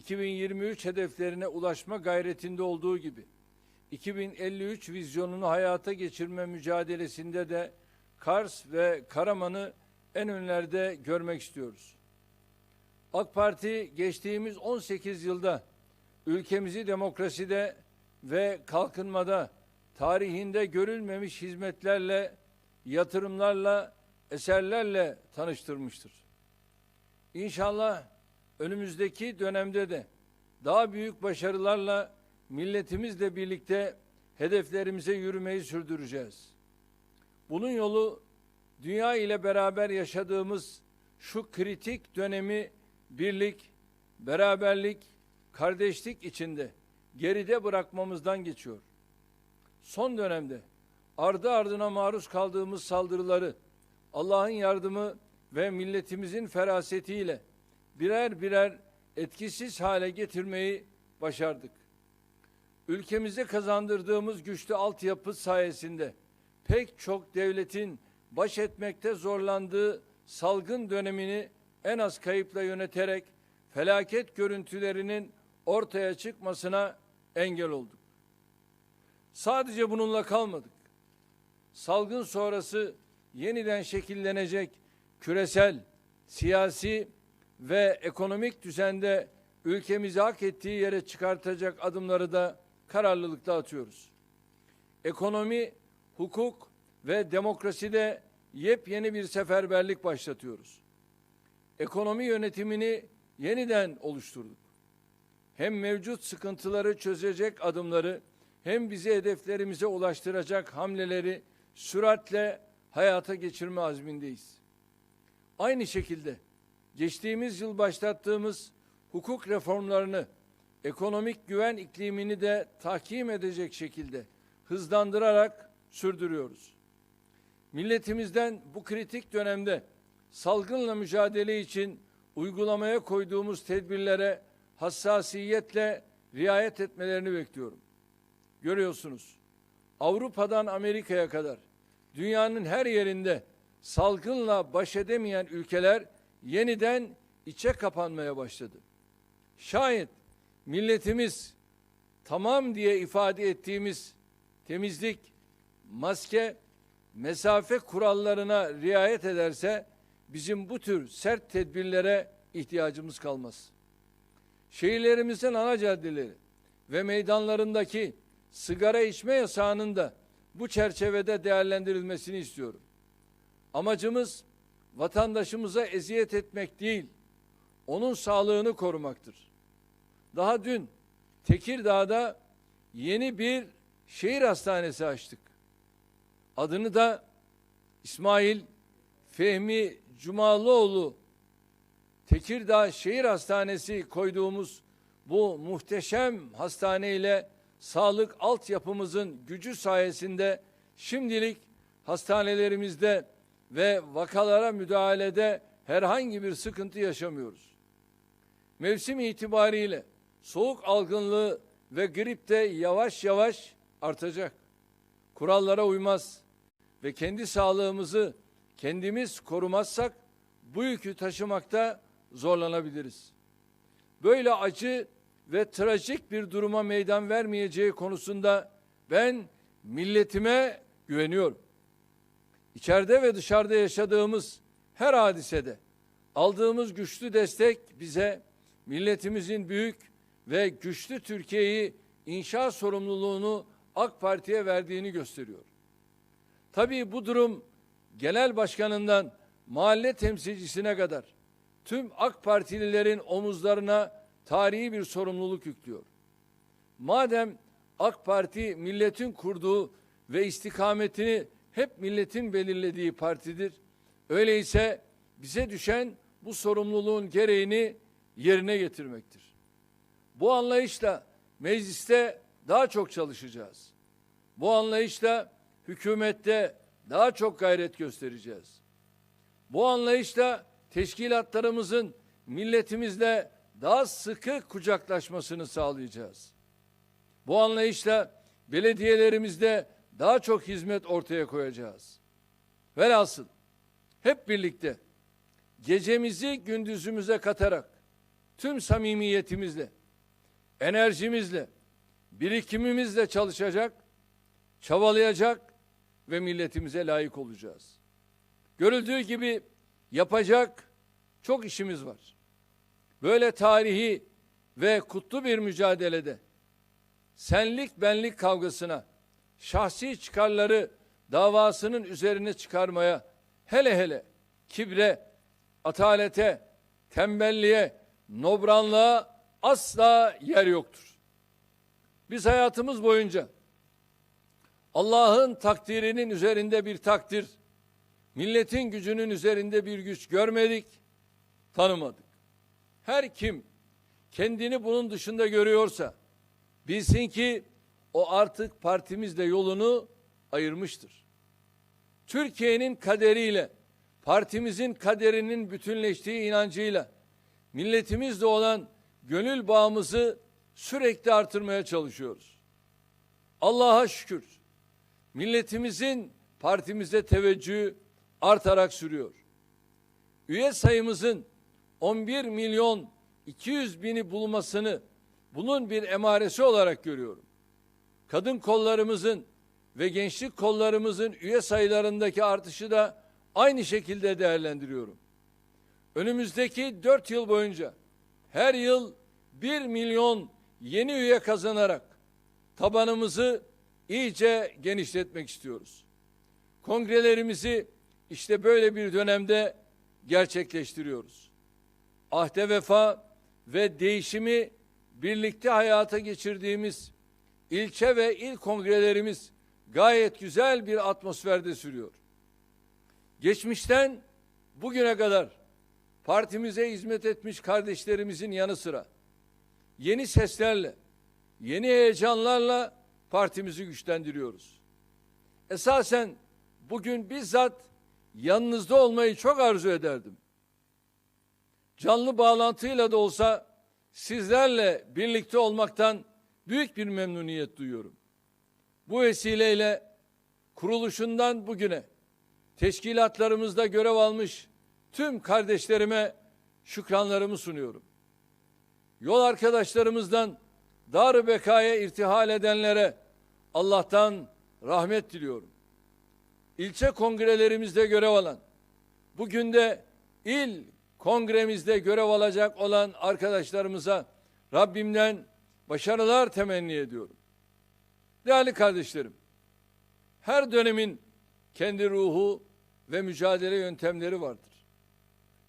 2023 hedeflerine ulaşma gayretinde olduğu gibi 2053 vizyonunu hayata geçirme mücadelesinde de Kars ve Karaman'ı en önlerde görmek istiyoruz. AK Parti geçtiğimiz 18 yılda ülkemizi demokraside ve kalkınmada tarihinde görülmemiş hizmetlerle, yatırımlarla, eserlerle tanıştırmıştır. İnşallah önümüzdeki dönemde de daha büyük başarılarla milletimizle birlikte hedeflerimize yürümeyi sürdüreceğiz. Bunun yolu dünya ile beraber yaşadığımız şu kritik dönemi birlik, beraberlik, kardeşlik içinde geride bırakmamızdan geçiyor. Son dönemde ardı ardına maruz kaldığımız saldırıları Allah'ın yardımı ve milletimizin ferasetiyle birer birer etkisiz hale getirmeyi başardık. Ülkemize kazandırdığımız güçlü altyapı sayesinde pek çok devletin baş etmekte zorlandığı salgın dönemini en az kayıpla yöneterek felaket görüntülerinin ortaya çıkmasına engel olduk. Sadece bununla kalmadık. Salgın sonrası yeniden şekillenecek küresel, siyasi ve ekonomik düzende ülkemizi hak ettiği yere çıkartacak adımları da kararlılıkla atıyoruz. Ekonomi, hukuk ve demokraside yepyeni bir seferberlik başlatıyoruz. Ekonomi yönetimini yeniden oluşturduk. Hem mevcut sıkıntıları çözecek adımları hem bizi hedeflerimize ulaştıracak hamleleri süratle hayata geçirme azmindeyiz. Aynı şekilde geçtiğimiz yıl başlattığımız hukuk reformlarını, ekonomik güven iklimini de tahkim edecek şekilde hızlandırarak sürdürüyoruz. Milletimizden bu kritik dönemde salgınla mücadele için uygulamaya koyduğumuz tedbirlere hassasiyetle riayet etmelerini bekliyorum. Görüyorsunuz. Avrupa'dan Amerika'ya kadar dünyanın her yerinde salgınla baş edemeyen ülkeler yeniden içe kapanmaya başladı. Şayet milletimiz tamam diye ifade ettiğimiz temizlik, maske, mesafe kurallarına riayet ederse bizim bu tür sert tedbirlere ihtiyacımız kalmaz. Şehirlerimizin ana caddeleri ve meydanlarındaki sigara içme yasağının da bu çerçevede değerlendirilmesini istiyorum. Amacımız vatandaşımıza eziyet etmek değil, onun sağlığını korumaktır. Daha dün Tekirdağ'da yeni bir şehir hastanesi açtık. Adını da İsmail Fehmi Cumalıoğlu Tekirdağ Şehir Hastanesi koyduğumuz bu muhteşem hastane ile sağlık altyapımızın gücü sayesinde şimdilik hastanelerimizde ve vakalara müdahalede herhangi bir sıkıntı yaşamıyoruz. Mevsim itibariyle soğuk algınlığı ve grip de yavaş yavaş artacak. Kurallara uymaz ve kendi sağlığımızı kendimiz korumazsak bu yükü taşımakta zorlanabiliriz. Böyle acı ve trajik bir duruma meydan vermeyeceği konusunda ben milletime güveniyorum. İçeride ve dışarıda yaşadığımız her hadisede aldığımız güçlü destek bize milletimizin büyük ve güçlü Türkiye'yi inşa sorumluluğunu AK Parti'ye verdiğini gösteriyor. Tabii bu durum genel başkanından mahalle temsilcisine kadar tüm AK Partililerin omuzlarına tarihi bir sorumluluk yüklüyor. Madem AK Parti milletin kurduğu ve istikametini hep milletin belirlediği partidir. Öyleyse bize düşen bu sorumluluğun gereğini yerine getirmektir. Bu anlayışla mecliste daha çok çalışacağız. Bu anlayışla hükümette daha çok gayret göstereceğiz. Bu anlayışla teşkilatlarımızın milletimizle daha sıkı kucaklaşmasını sağlayacağız. Bu anlayışla belediyelerimizde daha çok hizmet ortaya koyacağız. Velhasıl hep birlikte gecemizi gündüzümüze katarak tüm samimiyetimizle, enerjimizle, birikimimizle çalışacak, çabalayacak ve milletimize layık olacağız. Görüldüğü gibi yapacak çok işimiz var. Böyle tarihi ve kutlu bir mücadelede senlik benlik kavgasına, şahsi çıkarları davasının üzerine çıkarmaya, hele hele kibre, atalete, tembelliğe, nobranlığa asla yer yoktur. Biz hayatımız boyunca Allah'ın takdirinin üzerinde bir takdir, milletin gücünün üzerinde bir güç görmedik, tanımadık. Her kim kendini bunun dışında görüyorsa bilsin ki o artık partimizle yolunu ayırmıştır. Türkiye'nin kaderiyle, partimizin kaderinin bütünleştiği inancıyla milletimizle olan gönül bağımızı sürekli artırmaya çalışıyoruz. Allah'a şükür milletimizin partimize teveccühü artarak sürüyor. Üye sayımızın 11 milyon 200 bini bulmasını bunun bir emaresi olarak görüyorum. Kadın kollarımızın ve gençlik kollarımızın üye sayılarındaki artışı da aynı şekilde değerlendiriyorum. Önümüzdeki dört yıl boyunca her yıl bir milyon yeni üye kazanarak tabanımızı iyice genişletmek istiyoruz. Kongrelerimizi işte böyle bir dönemde gerçekleştiriyoruz. Ahde vefa ve değişimi birlikte hayata geçirdiğimiz ilçe ve il kongrelerimiz gayet güzel bir atmosferde sürüyor. Geçmişten bugüne kadar partimize hizmet etmiş kardeşlerimizin yanı sıra yeni seslerle, yeni heyecanlarla partimizi güçlendiriyoruz. Esasen bugün bizzat yanınızda olmayı çok arzu ederdim. Canlı bağlantıyla da olsa sizlerle birlikte olmaktan büyük bir memnuniyet duyuyorum. Bu vesileyle kuruluşundan bugüne teşkilatlarımızda görev almış tüm kardeşlerime şükranlarımı sunuyorum. Yol arkadaşlarımızdan dar bekaya irtihal edenlere Allah'tan rahmet diliyorum. İlçe kongrelerimizde görev alan, bugün de il kongremizde görev alacak olan arkadaşlarımıza Rabbimden başarılar temenni ediyorum. Değerli kardeşlerim, her dönemin kendi ruhu ve mücadele yöntemleri vardır.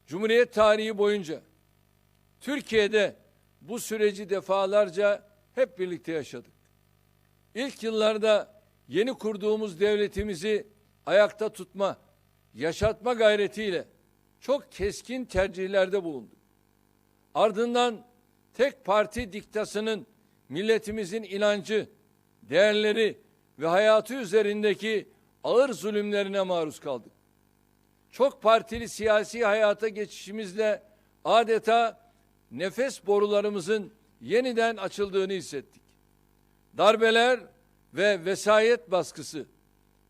Cumhuriyet tarihi boyunca Türkiye'de bu süreci defalarca hep birlikte yaşadık. İlk yıllarda yeni kurduğumuz devletimizi ayakta tutma, yaşatma gayretiyle çok keskin tercihlerde bulunduk. Ardından tek parti diktasının milletimizin inancı, değerleri ve hayatı üzerindeki ağır zulümlerine maruz kaldık. Çok partili siyasi hayata geçişimizle adeta nefes borularımızın yeniden açıldığını hissettik. Darbeler ve vesayet baskısı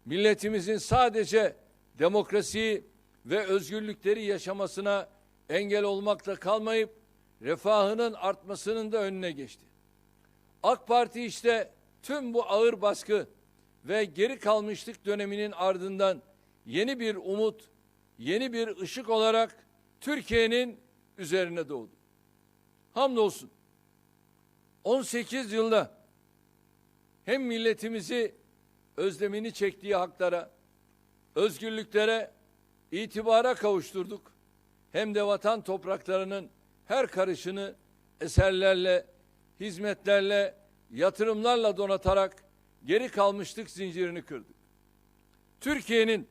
milletimizin sadece demokrasiyi ve özgürlükleri yaşamasına engel olmakta kalmayıp refahının artmasının da önüne geçti. AK Parti işte tüm bu ağır baskı ve geri kalmışlık döneminin ardından yeni bir umut, yeni bir ışık olarak Türkiye'nin üzerine doğdu. Hamdolsun 18 yılda hem milletimizi özlemini çektiği haklara, özgürlüklere, itibara kavuşturduk. Hem de vatan topraklarının her karışını eserlerle, hizmetlerle, yatırımlarla donatarak geri kalmışlık zincirini kırdık. Türkiye'nin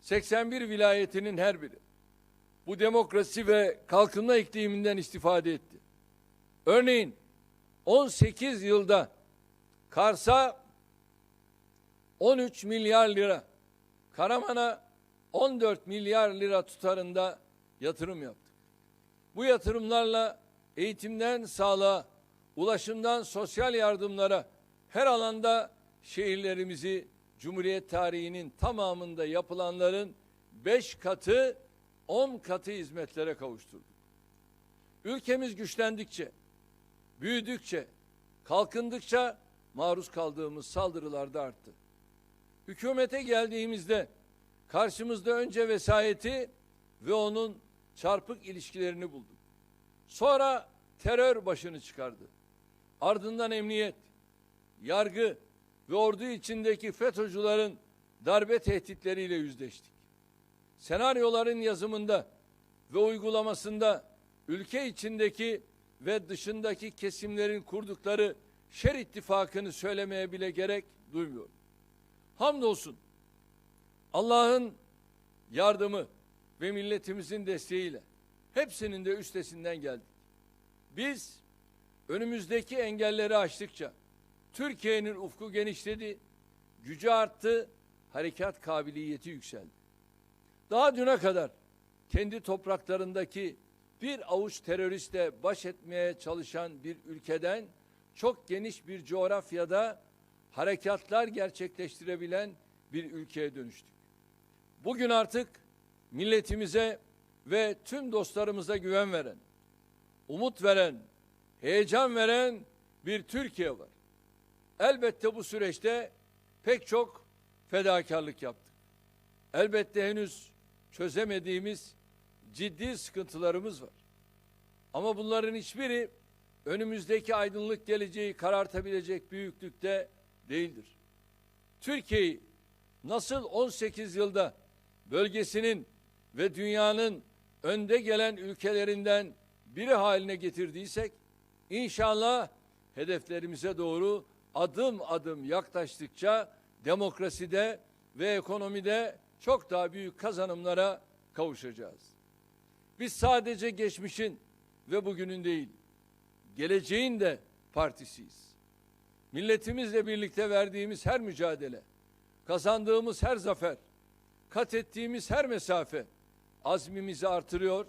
81 vilayetinin her biri bu demokrasi ve kalkınma ikliminden istifade etti. Örneğin 18 yılda Kars'a 13 milyar lira, Karaman'a 14 milyar lira tutarında yatırım yaptık. Bu yatırımlarla eğitimden sağlığa, ulaşımdan sosyal yardımlara her alanda şehirlerimizi Cumhuriyet tarihinin tamamında yapılanların beş katı, on katı hizmetlere kavuşturduk. Ülkemiz güçlendikçe, büyüdükçe, kalkındıkça maruz kaldığımız saldırılar da arttı. Hükümete geldiğimizde karşımızda önce vesayeti ve onun çarpık ilişkilerini bulduk. Sonra terör başını çıkardı. Ardından emniyet, yargı ve ordu içindeki FETÖ'cülerin darbe tehditleriyle yüzleştik. Senaryoların yazımında ve uygulamasında ülke içindeki ve dışındaki kesimlerin kurdukları şer ittifakını söylemeye bile gerek duymuyorum. Hamdolsun Allah'ın yardımı ve milletimizin desteğiyle hepsinin de üstesinden geldik. Biz önümüzdeki engelleri aştıkça Türkiye'nin ufku genişledi, gücü arttı, harekat kabiliyeti yükseldi. Daha düne kadar kendi topraklarındaki bir avuç teröristle baş etmeye çalışan bir ülkeden çok geniş bir coğrafyada harekatlar gerçekleştirebilen bir ülkeye dönüştük. Bugün artık milletimize ve tüm dostlarımıza güven veren, umut veren, heyecan veren bir Türkiye var. Elbette bu süreçte pek çok fedakarlık yaptık. Elbette henüz çözemediğimiz ciddi sıkıntılarımız var. Ama bunların hiçbiri önümüzdeki aydınlık geleceği karartabilecek büyüklükte değildir. Türkiye'yi nasıl 18 yılda bölgesinin ve dünyanın önde gelen ülkelerinden biri haline getirdiysek inşallah hedeflerimize doğru adım adım yaklaştıkça demokraside ve ekonomide çok daha büyük kazanımlara kavuşacağız. Biz sadece geçmişin ve bugünün değil, geleceğin de partisiyiz. Milletimizle birlikte verdiğimiz her mücadele, kazandığımız her zafer, kat ettiğimiz her mesafe azmimizi artırıyor,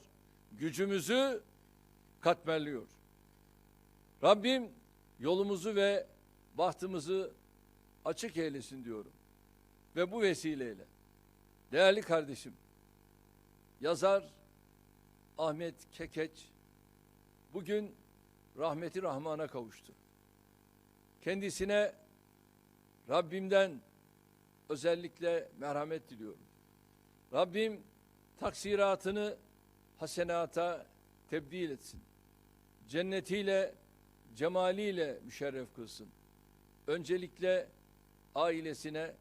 gücümüzü katmerliyor. Rabbim yolumuzu ve bahtımızı açık eylesin diyorum. Ve bu vesileyle değerli kardeşim yazar Ahmet Kekeç bugün rahmeti rahmana kavuştu. Kendisine Rabbimden özellikle merhamet diliyorum. Rabbim taksiratını hasenata tebdil etsin. Cennetiyle, cemaliyle müşerref kılsın. Öncelikle ailesine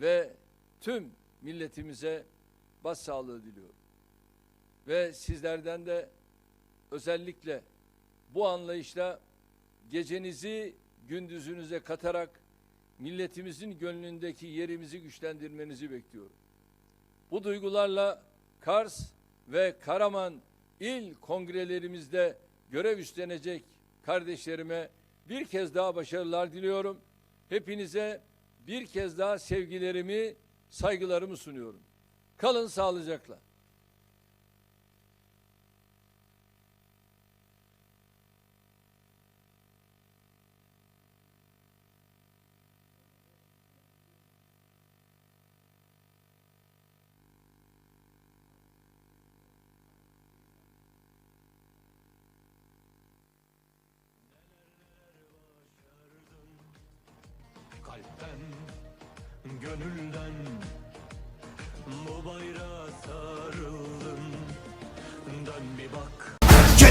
ve tüm milletimize başsağlığı diliyorum. Ve sizlerden de özellikle bu anlayışla gecenizi gündüzünüze katarak milletimizin gönlündeki yerimizi güçlendirmenizi bekliyorum. Bu duygularla Kars ve Karaman il kongrelerimizde görev üstlenecek kardeşlerime bir kez daha başarılar diliyorum. Hepinize bir kez daha sevgilerimi, saygılarımı sunuyorum. Kalın sağlıcakla.